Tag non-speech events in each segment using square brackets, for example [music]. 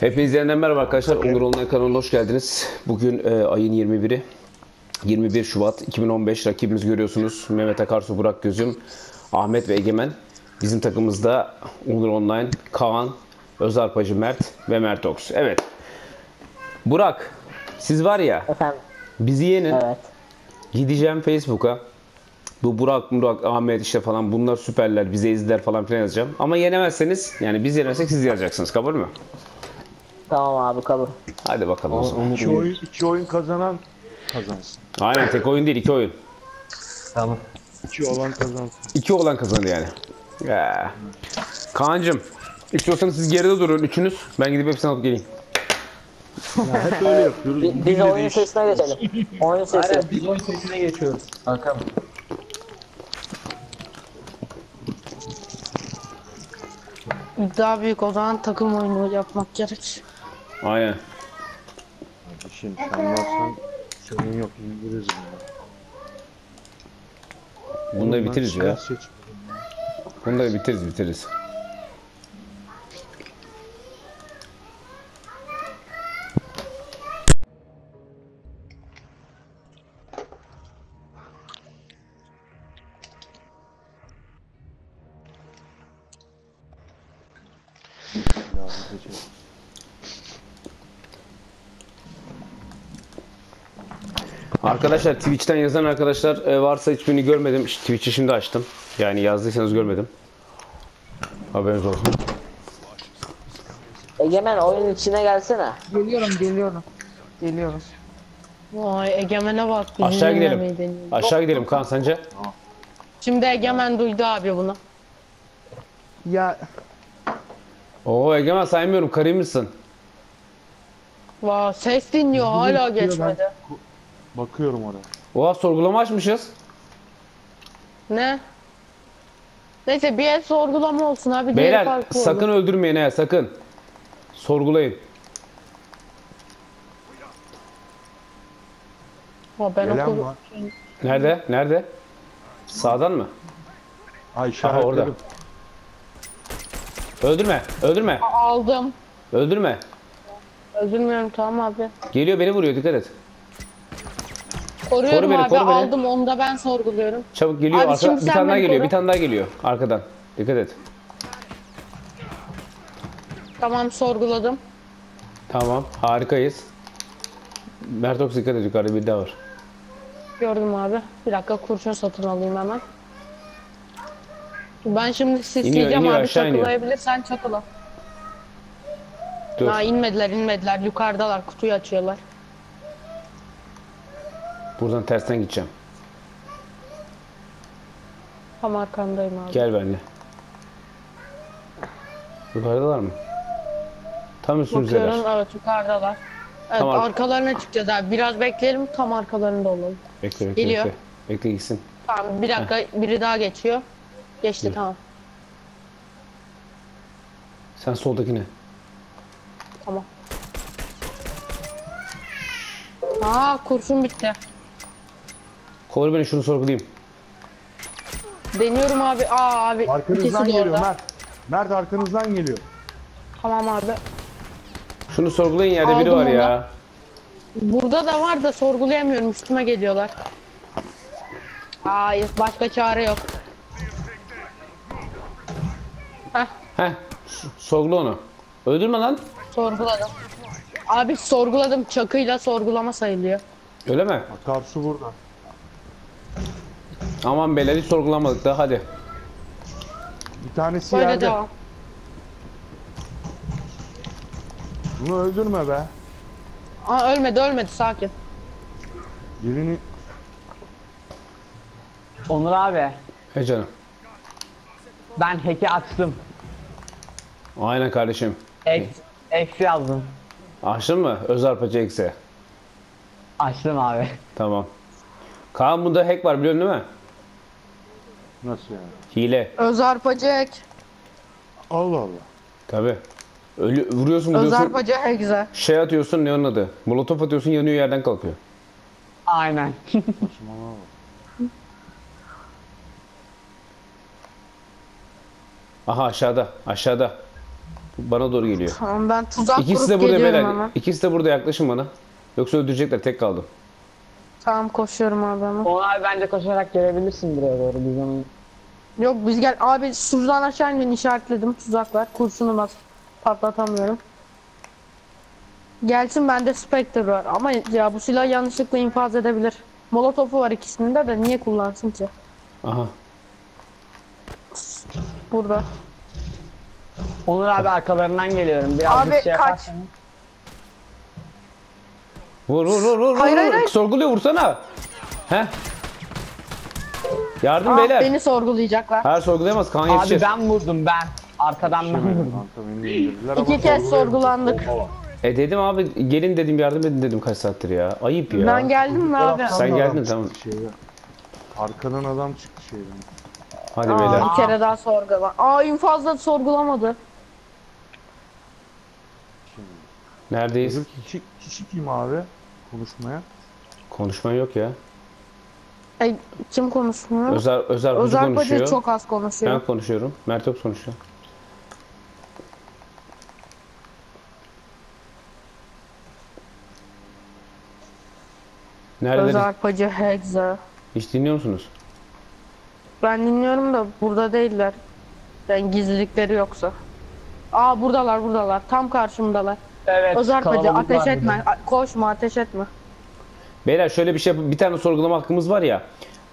Hepinize yeniden merhaba arkadaşlar. Onur Online kanalına hoş geldiniz. Bugün e, ayın 21'i. 21 Şubat 2015 rakibimizi görüyorsunuz. Mehmet Akarsu, Burak Gözüm, Ahmet ve Egemen. Bizim takımımızda Onur Online, Kaan, Özarpacı Mert ve Mert Oks. Evet. Burak, siz var ya Efendim. bizi yenin. Evet. Gideceğim Facebook'a. Bu Burak, Burak, Ahmet işte falan bunlar süperler, bize izler falan filan yazacağım. Ama yenemezseniz yani biz yenemezsek siz yazacaksınız. Kabul mü? Tamam abi kabul. Hadi bakalım o zaman. İki oyun, iki oyun kazanan kazansın. Aynen tek oyun değil iki oyun. Tamam. İki olan kazansın. İki olan kazandı yani. Ya. Kaan'cım istiyorsanız siz geride durun üçünüz. Ben gidip hepsini alıp geleyim. Ya hep öyle yapıyoruz. Bi- Biz de oyun değiş- sesine geçelim. Oyun sesi. Aynen biz oyun sesine geçiyoruz. Bakalım. Daha büyük o zaman takım oyunu yapmak gerek. Aynen. Kardeşim sen varsan sorun yok indiririz bunu. Bunu da bitiririz ya. Bunu da bitiririz bitiririz. Silahı Arkadaşlar Twitch'ten yazan arkadaşlar e, varsa hiçbirini görmedim. Twitch'i şimdi açtım. Yani yazdıysanız görmedim. Haberiniz olsun. Egemen oyunun içine gelsene. Geliyorum geliyorum. Geliyorum. Vay Egemen'e bak. Aşağı gidelim. Aşağı gidelim Kaan sence? Şimdi Egemen duydu abi bunu. Ya Oo Egemen saymıyorum karıymışsın. Vay ses dinliyor hala geçmedi. Bakıyorum oraya. Oha sorgulama açmışız. Ne? Neyse bir el sorgulama olsun abi. Beyler sakın olur. öldürmeyin ha sakın. Sorgulayın. Ha, ben Gelen okul... var. Nerede? Nerede? Sağdan mı? Ay orada. işaretledim. Öldürme. Öldürme. aldım. Öldürme. Üzülmüyorum tamam abi. Geliyor beni vuruyor dikkat et. Koruyorum Koru beni, abi koru beni. aldım onu da ben sorguluyorum. Çabuk geliyor. Abi Arka- şimdi bir sen tane daha beni geliyor. koru. Bir tane daha geliyor arkadan. Dikkat et. Tamam sorguladım. Tamam. Harikayız. Mertox dikkat et yukarıda bir daha var. Gördüm abi. Bir dakika kurşun satın alayım hemen. Ben şimdi sisleyeceğim iniyor, abi aşağı iniyor. çakılayabilirsen çakıla. Dur. Ha inmediler inmediler yukarıdalar kutuyu açıyorlar. Buradan tersten gideceğim. Tam arkandayım abi. Gel benimle. Yukarıdalar mı? Tam üstümüzdeler. Bakıyorum evet yukarıdalar. Evet Tamam. arkalarına çıkacağız abi. Biraz bekleyelim tam arkalarında olalım. Bekle bekle Geliyor. bekle. Bekle gitsin. Tamam bir dakika biri daha geçiyor. Geçti Yürü. tamam. Sen soldakine. Tamam. Aa kurşun bitti. Koru beni şunu sorgulayayım. Deniyorum abi. Aa abi. Arkanızdan ikisi de geliyor orada. Mert. Mert arkanızdan geliyor. Tamam abi. Şunu sorgulayın yerde biri Aldım var onu. ya. Burada da var da sorgulayamıyorum. Üstüme geliyorlar. Hayır başka çare yok. Heh Heh. s- Sorgula onu. Öldürme lan. sorguladım. Abi sorguladım. Çakıyla sorgulama sayılıyor. Öyle mi? Akarsu burada. Aman beyler hiç sorgulamadık da hadi. Bir tanesi Böyle yerde. devam. Bunu öldürme be. Aa ölmedi ölmedi sakin. Birini Onur abi He canım. ben hack'i açtım. Aynen kardeşim. Eksi, eksi yazdım. Açtın mı? Özarpacı eksi. Açtım abi. Tamam. Kaan bunda hack var biliyorsun değil mi? Nasıl yani? Hile. Özarpacı Allah Allah. Tabi. Ölü, vuruyorsun vuruyorsun. Özarpacı hegze. Şey atıyorsun ne onun adı? Molotof atıyorsun yanıyor yerden kalkıyor. Aynen. Saçmalama. [laughs] Aha aşağıda. Aşağıda. Bana doğru geliyor. Tamam ben tuzak İkisi de kurup burada geliyorum beyler. hemen. İkisi de burada yaklaşın bana. Yoksa öldürecekler tek kaldım. Tamam koşuyorum abi. Onu abi bence koşarak gelebilirsin buraya doğru. Biz onu... Yok biz gel abi şuradan aşağı inmeyin işaretledim tuzak var. Kurşunu bas patlatamıyorum. Gelsin bende Spectre var ama ya bu silah yanlışlıkla infaz edebilir. Molotofu var ikisinde de niye kullansın ki? Aha. Burada. Onur abi arkalarından geliyorum. Birazcık Abi, şey kaç. yaparsan. Vur vur vur vur. Hayır, vur, hayır. Sorguluyor vursana. Heh. Yardım Ah, beyler. beni sorgulayacaklar. Her sorgulayamaz kan Abi yetişir. ben vurdum ben. Arkadan ben vurdum. İki kez sorgulandık. E dedim abi gelin dedim yardım edin dedim kaç saattir ya. Ayıp ya. Ben geldim mi abi? Sen geldin, tamam. Şeyden. Arkadan adam çıktı şeyden. Hadi Aa, beyler. bir kere daha sorgula. Aa infazda sorgulamadı. Neredeyiz? Öbür kişi, kişi kim abi? Konuşmaya. Konuşman yok ya. E, kim konuşmuyor? Özer Özer Hoca Özel Bacı konuşuyor. çok az konuşuyor. Ben konuşuyorum. Mert Öps konuşuyor. Neredeler? Özel Bacı Hexa. Hiç dinliyor musunuz? Ben dinliyorum da burada değiller. Yani gizlilikleri yoksa. Aa buradalar buradalar. Tam karşımdalar. Evet. Özel Bacı kalabalık ateş var etme. A- Koşma ateş etme. Beyler şöyle bir şey bir tane sorgulama hakkımız var ya.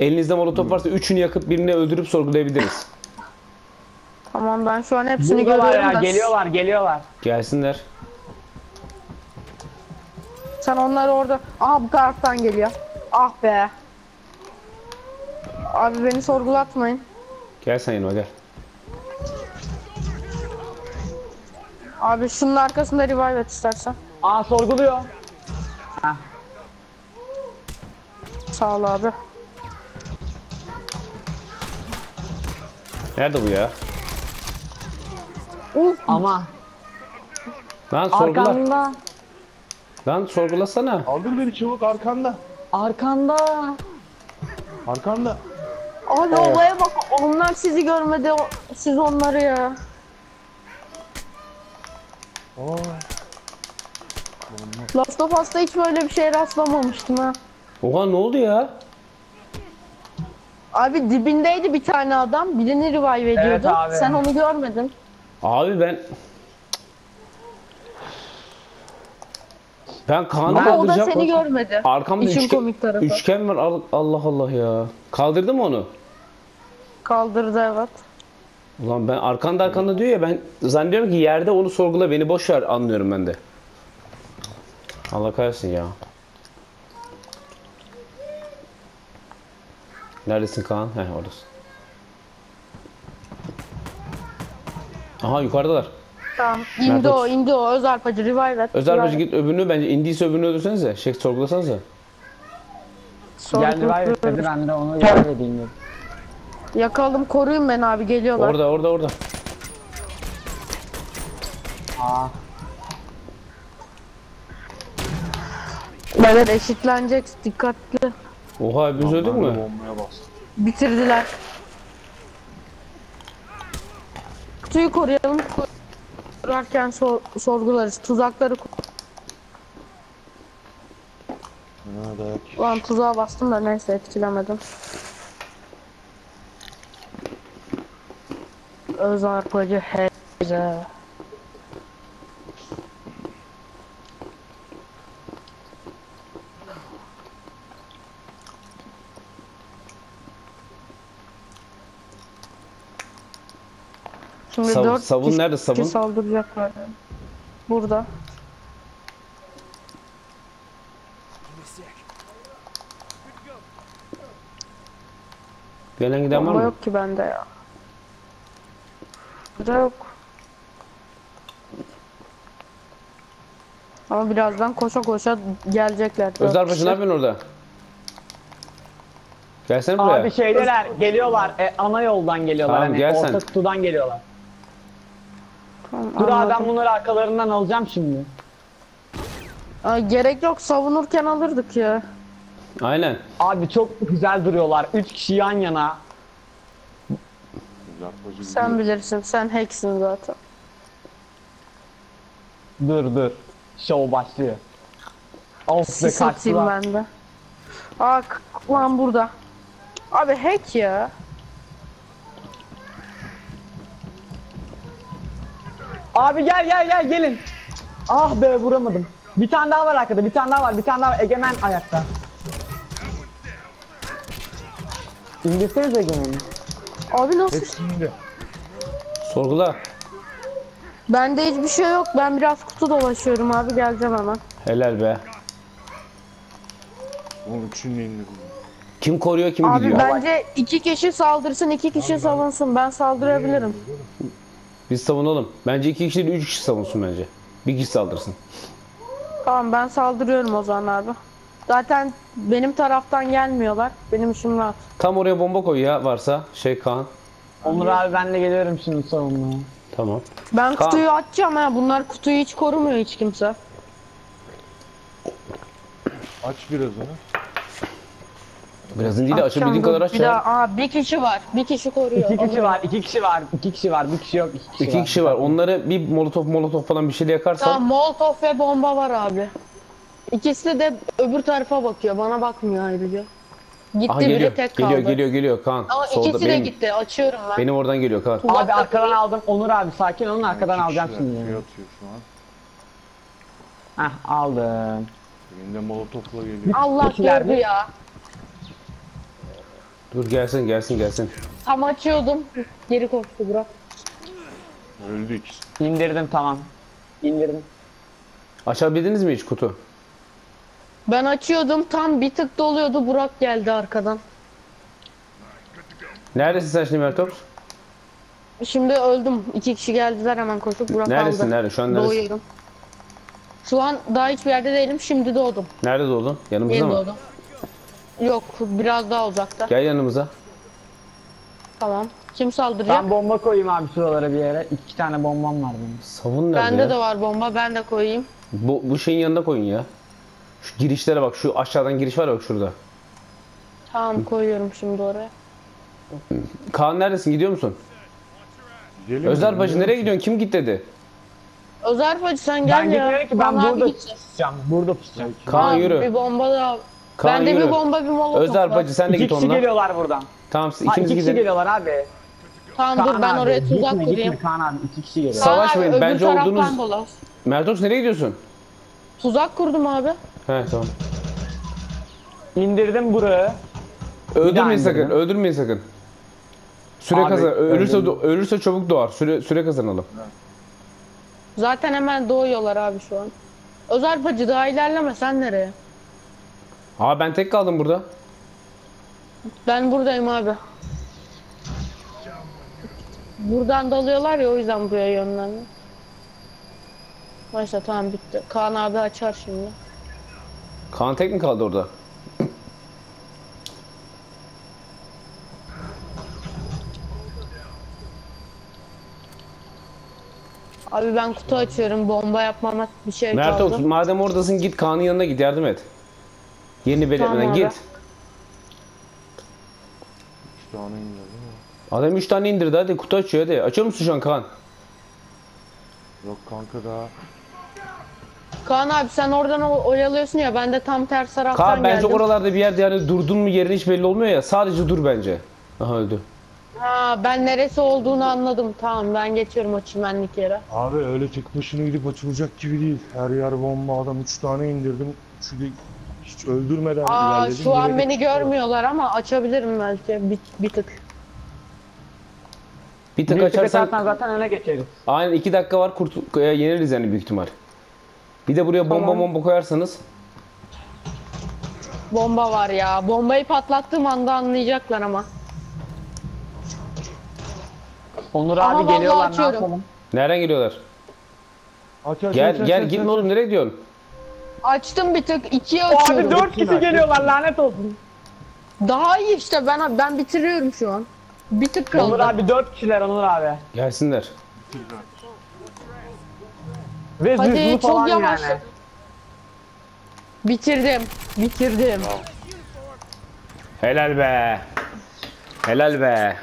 Elinizde molotof varsa üçünü yakıp birini öldürüp sorgulayabiliriz. Tamam ben şu an burada. hepsini Geliyorlar görüyorum ya da. geliyorlar geliyorlar. Gelsinler. Sen onları orada... Aha bu taraftan geliyor. Ah be. Abi beni sorgulatmayın. Gel sen yanıma gel. Abi şunun arkasında revive et istersen. Aa sorguluyor. Sağ ol abi. Nerede bu ya? Uf, Ama Lan sorgula. arkanda. Lan sorgulasana. Aldır beni çabuk arkanda. Arkanda. Arkanda. abi olaya bak. Onlar sizi görmedi. Siz onları ya. Aa. Last of Us'ta hiç böyle bir şeye rastlamamıştım ha. Oha ne oldu ya? Abi dibindeydi bir tane adam. Birini revive ediyordu. abi. Sen onu görmedin. Abi ben... Ben Kaan'ı Ama o da kaldıracağım. seni görmedi. Arkamda İşin üçgen, komik tarafı. üçgen var. Al- Allah Allah ya. Kaldırdı mı onu? Kaldırdı evet. Ulan ben arkanda arkanda diyor ya ben zannediyorum ki yerde onu sorgula beni boş ver anlıyorum ben de. Allah kahretsin ya. Neredesin Kaan? Heh oradasın. Aha yukarıdalar. Tamam. İndi Nerede? o, indi o. Özel pacı revive et. Özel Revive bacı git öbürünü bence indiyse öbürünü öldürsenize. Şey sorgulasanıza. Sorgu- Geldi var dedi ben de onu revive edeyim dedim. Yakalım koruyun beni abi geliyorlar. Orada orada orada. Aa. Beyler eşitlenecek dikkatli. Oha biz öldük Ben mü? Bombaya. Bitirdiler. Kutuyu koruyalım. Kurarken sor- sorgularız. Tuzakları kur- dayak. Ulan tuzağa bastım da neyse etkilemedim. Öz arpacı heze. Şimdi Sav- dört savun kişi nerede savun? saldıracaklar. Burada. Gelen giden var Bomba mı? yok ki bende ya. Burada yok. Ama birazdan koşa koşa gelecekler. Özel kişi. ne yapıyorsun orada? Gelsene buraya. Abi şeydeler geliyorlar. E, ana yoldan geliyorlar. Tamam, hani gel sen. orta kutudan geliyorlar. Tamam, Dur abi ben bunları arkalarından alacağım şimdi. Ay, gerek yok savunurken alırdık ya. Aynen. Abi çok güzel duruyorlar. Üç kişi yan yana. Zarpacı Sen bilirsin sen hacksin zaten. Dur dur. Show başlıyor. Of be Sis atayım kaçtılar. ben de. Aa k- lan burada. Abi hack ya. Abi gel gel gel gelin. Ah be vuramadım. Bir tane daha var arkada bir tane daha var bir tane daha var. Egemen ayakta. İndirseniz Egemen'i. Abi nasıl? Hepsinde. Sorgula. Bende hiçbir şey yok. Ben biraz kutu dolaşıyorum abi. Geleceğim hemen. Helal be. Oğlum de indirdim. Kim koruyor kim Abi gidiyor? bence iki kişi saldırsın, iki kişi savunsun. Ben saldırabilirim. Biz savunalım. Bence iki kişi değil üç kişi savunsun bence. Bir kişi saldırsın. Tamam ben saldırıyorum o zaman abi. Zaten benim taraftan gelmiyorlar. Benim işim rahat. Tam oraya bomba koy ya varsa. Şey Kaan. Onur abi ben de geliyorum şimdi savunmaya. Tamam. Ben Kaan. kutuyu açacağım ha. Bunlar kutuyu hiç korumuyor hiç kimse. Aç biraz onu. Birazın değil de açabildiğin kadar aç Bir ya. daha. Aa bir kişi var. Bir kişi koruyor. İki kişi var, iki kişi var, iki kişi var, bir kişi yok, iki kişi İki var. kişi var. Onları bir molotof molotof falan bir şeyle yakarsan. Tamam Molotov ve bomba var abi. İkisi de öbür tarafa bakıyor. Bana bakmıyor ayrıca. Gitti Aha biri geliyor. tek kaldı. Geliyor geliyor geliyor Kaan. Ama Solda ikisi de benim, gitti. Açıyorum ben. benim oradan geliyor Kaan. Abi arkadan aldım. Onur abi sakin olun arkadan alacağım kişiler şimdi. Şey atıyor şu an. Heh aldım. Elinde molotofla geliyor. Allah İkiler gördü mi? ya. Dur gelsin gelsin gelsin. Tam açıyordum. Geri koştu Burak. Öldü ikisi. İndirdim tamam. İndirdim. Açabildiniz mi hiç kutu? Ben açıyordum. Tam bir tık doluyordu. Burak geldi arkadan. Neredesin sen şimdi Mertops? Şimdi öldüm. İki kişi geldiler hemen koşup Burak Neredesin aldı. nerede? Şu an neredesin? Doğuyorum. Şu an daha hiçbir yerde değilim. Şimdi doğdum. Nerede doğdun? Yanımızda Yeni mı? doğdum. Yok biraz daha uzakta. Gel yanımıza. Tamam. Kim saldıracak? Ben bomba koyayım abi şuralara bir yere. İki tane bombam var benim. Savun nerede Bende ya? de var bomba. Ben de koyayım. Bu, bu şeyin yanına koyun ya. Şu girişlere bak. Şu aşağıdan giriş var ya bak şurada. Tamam koyuyorum şimdi oraya. Kaan neredesin? Gidiyor musun? Gidelim Özer mi? bacı nereye gidiyorsun? Kim git dedi? Özer Bacı sen gel Ben ya. gitmiyorum ki ben Bana burada pusacağım. Burada pusacağım. Kaan Aa, yürü. Bir bomba da. Kaan Bende yürü. bir bomba bir molotof Özer var. bacı sen de İki git kişi onunla. geliyorlar buradan. Tamam siz Ha, ikiniz iki kişi gidin. geliyorlar abi. Tamam Kaan dur ben abi, oraya tuzak gitme, kurayım. Kaan abi iki kişi geliyor. Sa- Kaan Savaşmayın, abi, öbür bence taraftan olduğunuz- dolaş. Mertops nereye gidiyorsun? Tuzak kurdum abi. He tamam. İndirdim burayı. Öldürmeyin sakın. Öldürmeyin sakın. Süre Abi, kazan. Ölürse öldürdüm. ölürse çabuk doğar. Süre süre kazanalım. Zaten hemen doğuyorlar abi şu an. Özer Bacı daha ilerleme sen nereye? Aa ben tek kaldım burada. Ben buradayım abi. Buradan dalıyorlar ya o yüzden buraya yönlendim. Neyse tamam bitti. Kaan abi açar şimdi. Kaan tek mi kaldı orada? Abi ben kutu açıyorum. Bomba yapmama bir şey Mertops kaldı. madem oradasın git Kaan'ın yanına git yardım et. Yeni belirtmeden Tamam abi. git. İndirdim ama. Adam 3 tane indirdi hadi kutu açıyor hadi. Açıyor musun şu an Kaan? Yok kanka daha. Kaan abi sen oradan o- oyalıyorsun ya ben de tam ters taraftan Kaan bence geldim. oralarda bir yerde yani durdun mu yerin hiç belli olmuyor ya. Sadece dur bence. Aha öldü. Ha ben neresi olduğunu anladım. Tamam ben geçiyorum o çimenlik yere. Abi öyle tek başına gidip açılacak gibi değil. Her yer bomba adam 3 tane indirdim. Üçü de hiç öldürmeden Aa ilerledim. şu an Direkt- beni görmüyorlar ama açabilirim belki bir, bir tık. Bir tık Bir tık açarsan zaten öne geçeriz. aynen 2 dakika var kurt e, yeneriz yani büyük ihtimal. Bir de buraya bomba Tamam. bomba koyarsanız Bomba var ya. Bombayı patlattığım anda anlayacaklar ama. Onur Ama abi vallahi geliyorlar ne açıyorum. yapalım? nereden geliyorlar? Aç aç Gel aç, gel aç, gitme aç. oğlum nereye gidiyorsun? Açtım bir tık. ikiye açıyorum. Abi dört kişi geliyorlar lanet olsun. Daha iyi işte ben ben bitiriyorum şu an. Bir tık kaldı. Onur abi dört kişiler Onur abi. Gelsinler. Ve Hadi, zırhlı çok falan yavaş. yani. Bitirdim. Bitirdim. Helal be. Helal be.